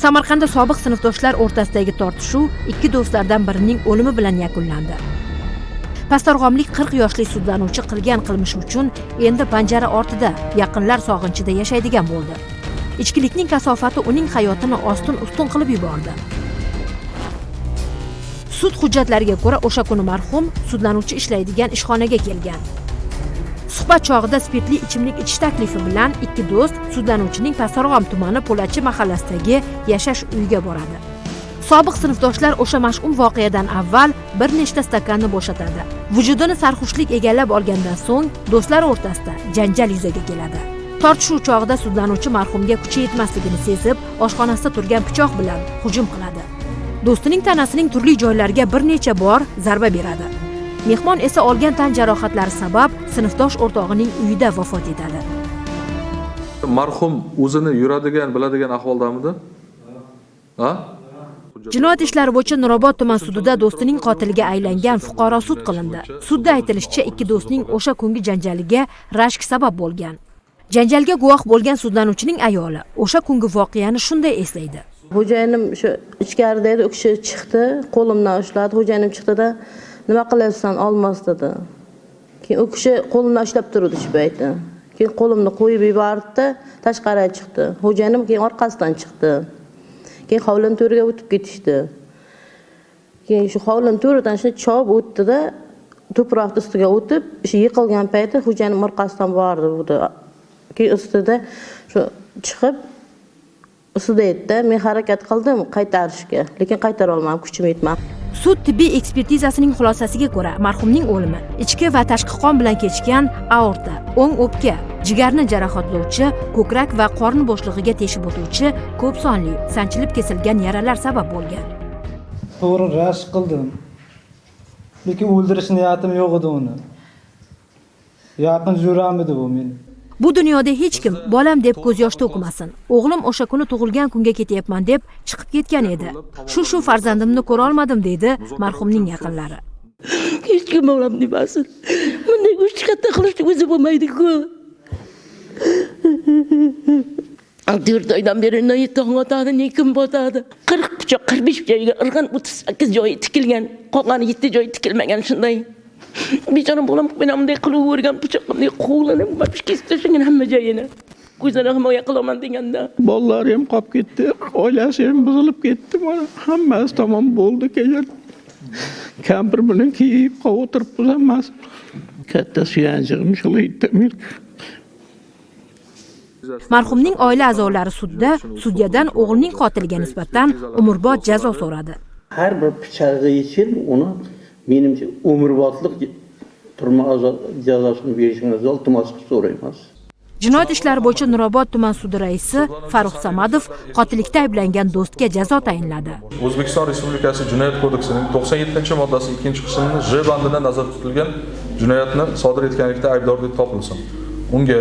samarqandda sobiq sinfdoshlar o'rtasidagi tortishuv ikki do'stlardan birining o'limi bilan yakunlandi. Pastorg'omlik qirq yoshli sudlanuvchi qilgan qilmishi uchun endi panjara ortida yaqinlar sog'inchida yashaydigan bo'ldi. Ichkilikning kasofati uning hayotini ostin ustun qilib yubordi. Sud hujjatlariga ko'ra o'sha kuni marhum sudlanuvchi ishlaydigan ishxonaga kelgan. Suhbat chog'ida spirtli ichimlik ichish taklifi bilan ikki do'st sudlanuvchining pastorg'om tumani po'latchi mahallasidagi yashash uyiga boradi. Sobiq sinfdoshlar o'sha mash'um voqeadan avval bir nechta stakanni bo'shatadi. Vujudini sarxushlik egallab olgandan so'ng do'stlar o'rtasida janjal yuzaga keladi. Tortishuv chog'ida sudlanuvchi marhumga kuchi yetmasligini sezib oshxonasida turgan pichoq bilan hujum qiladi. Do'stining tanasining turli joylariga bir necha bor zarba beradi. Mehmon esa olgan tan jarohatlari sabab sinfdosh o'rtog'ining uyida vafot etadi. Marhum o'zini yuradigan biladigan ahvoldamidi? Ha? Jinoyat ishlari bo'yicha nurobod tuman sudida do'stining qotiliga aylangan fuqaro sud qilindi. Sudda aytilishicha ikki do'stning o'sha kungi janjaliga rashk sabab bo'lgan. Janjalga guvoh bo'lgan sudlanuvchining ayoli o'sha kungi voqeani shunday eslaydi. Xo'jayinim shu ichkarida edi u kishi chiqdi qo'limdan ushladi. Xo'jayinim chiqdida nima qilasan olmos dedi. Keyin u kishi qo'limdan ushlab turdi shu payti keyin qo'limni qo'yib yubordida tashqariga chiqdi. Xo'jayinim keyin orqasidan chiqdi. Keyin hovlini to'riga o'tib ketishdi. Keyin shu hovlini to'ridan shu chopib o'tdida tuproqni ustiga o'tib shu yiqilgan payti xo'jayinim orqasidan bordi budi. Keyin ustida shu chiqib ustida edida men harakat qildim qaytarishga. Lekin qaytara olmadim kuchim yetmadi sud tibbiy ekspertizasining xulosasiga ko'ra marhumning o'limi ichki va tashqi qon bilan kechgan aorta o'ng o'pka jigarni jarohatlovchi ko'krak va qorin bo'shlig'iga teshib o'tuvchi ko'p sonli sanchilib kesilgan yaralar sabab bo'lgan. To'g'ri rashk qildim. Lekin o'ldirish niyatim yo'q edi uni. Yaqin jo'ram edi bu meni? Bu dunyoda hech kim bolam deb ko'z yosh to'kmasin o'g'lim o'sha kuni tug'ilgan kunga ketyapman deb chiqib ketgan edi. Shu shu farzandimni ko'rolmadim deydi marhumning yaqinlari. Hech kim bolam demasin. Bunday uch qatta qilishni o'zi bo'lmaydiku. To'rt oydan beri ne tong otadi ne kun botadi. Qirq pichoq qirq besh joyiga irg'an o'ttiz sakkiz joyi tikilgan qolgan yetti joyi tikilmagan shunday. Bechora bolam mana bunday qilavergan pichoq bunday qo'lini kesib tashlagan hamma joyini o'zini himoya qilaman deganda. Bolalari ham qolib ketdi oilasi ham buzilib ketdi. Mana hammasi tamom bo'ldi keyin kampir bilan kiyib qolib o'tiribmiz hammasi katta suyanchig'im shulaydi men marhumning oila a'zolari sudda sudyadan o'g'lining qotiliga nisbatan umrbod jazo so'radi. Har bir pichog'i yechib uni menimcha umrbodlik turma azo- jazosini berishingizni iltimos qilib so'raymiz. Jinoyat ishlari bo'yicha nurobod tuman sudi raisi farruh samadov qotillikda ayblangan do'stga jazo tayinladi. O'zbekiston respublikasi jinoyat kodeksining to'qson yettinchi moddasi ikkinchi qismini j bandida nazarda tutilgan jinoyatni sodir etganlikda aybdor deb topilsin. Unga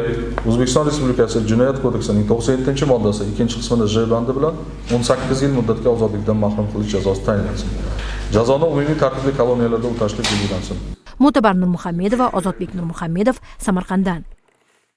o'zbekiston respublikasi jinoyat kodeksining to'qson yettinchi moddasi ikkinchi qismida j bandi bilan o'n sakkiz yil muddatga ozodlikdan mahrum qilish jazosi tayinlansin jazoni umumiy tartibli koloniyalarda o'tashlik belgilansin mo'tabar nurmuhammedova ozodbek nurmuhammedov samarqanddan.